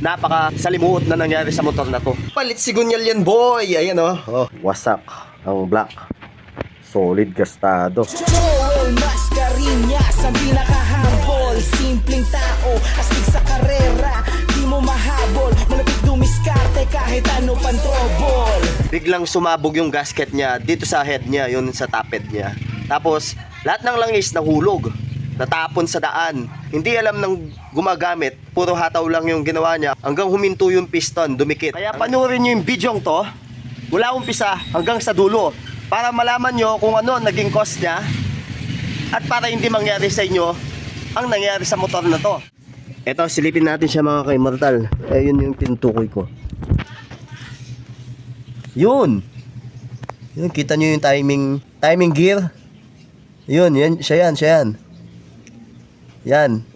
napaka salimuot na nangyari sa motor na to. Palit sigunyal yan boy! Ayan oh. oh. Wasak ang black. Solid gastado. Joel Mascarinas ang pinaka-humble Simpleng tao, astig sa karera Di mo mahabol, malapit dumiskarte kahit ano pang trouble Biglang sumabog yung gasket niya dito sa head niya, yun sa head niya. Tapos, lahat ng langis nahulog. Natapon sa daan. Hindi alam ng gumagamit. Puro hataw lang yung ginawa niya. Hanggang huminto yung piston, dumikit. Kaya panoorin niyo yung bidyong to. Mula umpisa hanggang sa dulo. Para malaman nyo kung ano naging cost niya. At para hindi mangyari sa inyo ang nangyari sa motor na to. Eto, silipin natin siya mga kay-mortal. Eh, yun yung tinutukoy ko. Yun. Yun, kita nyo yung timing, timing gear. Yun, yan, siya yan, siya yan. Yan.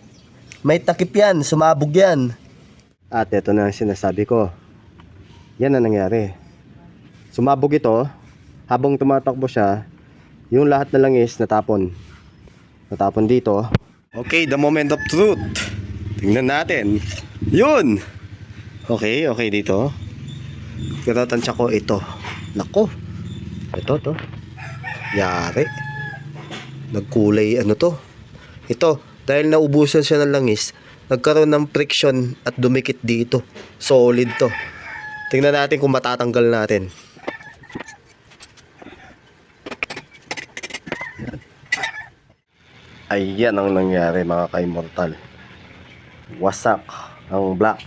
May takip yan, sumabog yan. At ito na ang sinasabi ko. Yan ang nangyari. Sumabog ito, habang tumatakbo siya, yung lahat na langis natapon. Natapon dito. Okay, the moment of truth. Tingnan natin. Yun! Okay, okay dito. Pero tansya ko ito. Nako. Ito to. Yari. Nagkulay ano to. Ito. Dahil naubusan siya ng langis, nagkaroon ng friction at dumikit dito. Solid to. Tingnan natin kung matatanggal natin. Ayan ang nangyari mga ka-immortal. Wasak ang black.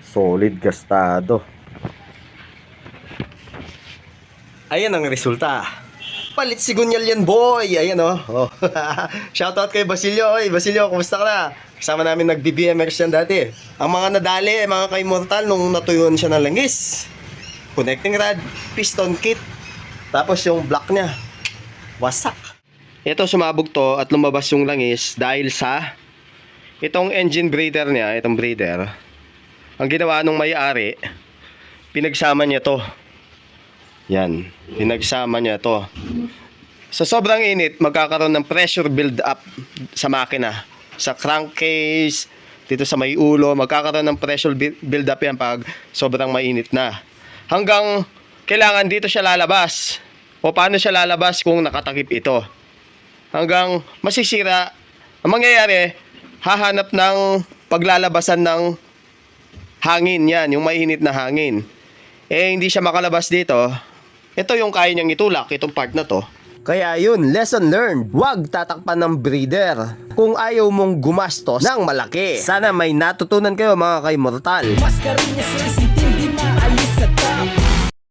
Solid gastado. Ayan ang resulta. Palit sigunyal yan, boy! Ayan, oh. oh. Shoutout kay Basilio. Oy, Basilio, kumusta ka na? Kasama namin nag-BBMX yan dati. Ang mga nadali, mga ka-immortal, nung natuyuan siya ng langis. Connecting rod, piston kit, tapos yung block niya. Wasak. Ito, sumabog to at lumabas yung langis dahil sa itong engine breather niya, itong breather. Ang ginawa nung may-ari, pinagsama niya to. Yan, pinagsama niya to. Sa sobrang init, magkakaroon ng pressure build up sa makina. Sa crankcase, dito sa may ulo, magkakaroon ng pressure bu- build up yan pag sobrang mainit na. Hanggang kailangan dito siya lalabas. O paano siya lalabas kung nakatakip ito? Hanggang masisira. Ang mangyayari, hahanap ng paglalabasan ng hangin yan, yung mainit na hangin. Eh, hindi siya makalabas dito. Ito yung kaya niyang itulak, itong part na to. Kaya yun, lesson learned. Huwag tatakpan ng breeder kung ayaw mong gumastos ng malaki. Sana may natutunan kayo mga kay-mortal. Mascarinas